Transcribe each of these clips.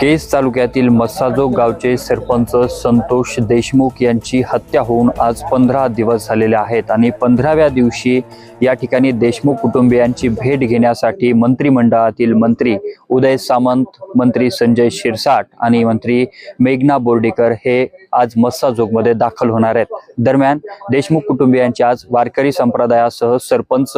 केस तालुक्यातील मस्साजोग गावचे सरपंच संतोष देशमुख यांची हत्या होऊन आज पंधरा दिवस झालेले आहेत आणि पंधराव्या दिवशी या ठिकाणी देशमुख कुटुंबियांची भेट घेण्यासाठी मंत्रिमंडळातील मंत्री उदय सामंत मंत्री संजय शिरसाट आणि मंत्री मेघना बोर्डीकर हे आज मस्साजोगमध्ये दाखल होणार आहेत. दरम्यान देशमुख कुटुंबियांचे आज वारकरी संप्रदायासह सरपंच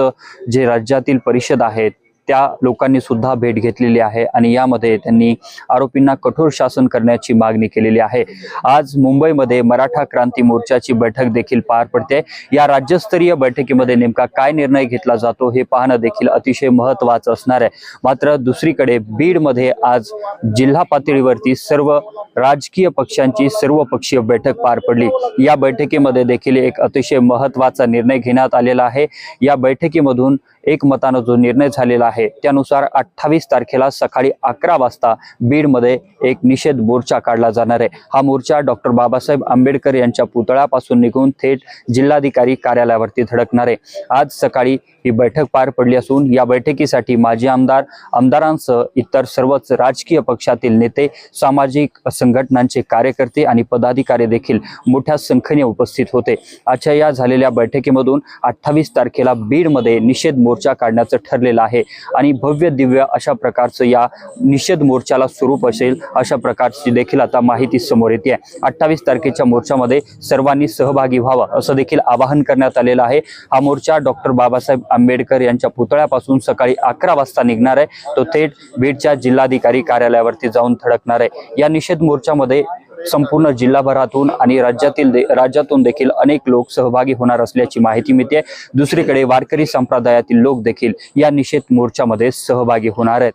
जे राज्यातील परिषद आहेत त्या लोकांनी सुद्धा भेट घेतलेली आहे आणि यामध्ये त्यांनी आरोपींना कठोर शासन करण्याची मागणी केलेली आहे. आज मुंबईमध्ये मराठा क्रांती मोर्चाची बैठक देखील पार पडते. या राज्यस्तरीय बैठकीमध्ये नेमका काय निर्णय घेतला जातो हे पाहणं देखील अतिशय महत्वाचं असणार आहे. मात्र दुसरीकडे बीडमध्ये आज जिल्हा पातळीवरती सर्व राजकीय पक्षांची सर्वपक्षीय बैठक पार पडली. या बैठकीमध्ये देखील एक अतिशय महत्त्वाचा निर्णय घेण्यात आलेला आहे. या बैठकीमधून एकमतानं जो निर्णय झालेला आहे. त्यानुसार अठ्ठावीस तारखेला सकाळी अकरा वाजता बीडमध्ये एक निषेध मोर्चा काढला जाणार आहे. हा मोर्चा डॉक्टर बाबासाहेब आंबेडकर यांच्या पुतळ्यापासून निघून थेट जिल्हाधिकारी कार्यालयावरती धडकणार आहे. आज सकाळी ही बैठक पार पडली असून या बैठकीसाठी माजी आमदार आमदारांसह इतर सर्वच राजकीय पक्षातील नेते सामाजिक संघटनांचे कार्यकर्ते आणि पदाधिकारी देखील मोठ्या संख्येने उपस्थित होते. आजच्या या झालेल्या बैठकीमधून अठ्ठावीस तारखेला बीडमध्ये निषेध मोर्चा काढण्याचं ठरलेलं आहे. आणि भव्य दिव्य अशा प्रकारचं या निषेध मोर्चाला स्वरूप असेल अशा प्रकारची देखील आता माहिती समोर येते. आहे अठ्ठावीस तारखेच्या मोर्चामध्ये सर्वांनी सहभागी व्हावं असं देखील आवाहन करण्यात आलेलं आहे. हा मोर्चा डॉक्टर बाबासाहेब आंबेडकर यांच्या पुतळ्यापासून सकाळी अकरा वाजता निघणार आहे. तो थेट बीडच्या जिल्हाधिकारी कार्यालयावरती जाऊन धडकणार आहे. या निषेध मोर्चामध्ये संपूर्ण जिल्हाभरातून आणि राज्यातील दे- राज्यातून देखील अनेक लोक सहभागी होणार असल्याची माहिती मिळते. दुसरीकडे वारकरी संप्रदायातील लोक देखील या निषेध मोर्चामध्ये सहभागी होणार आहेत.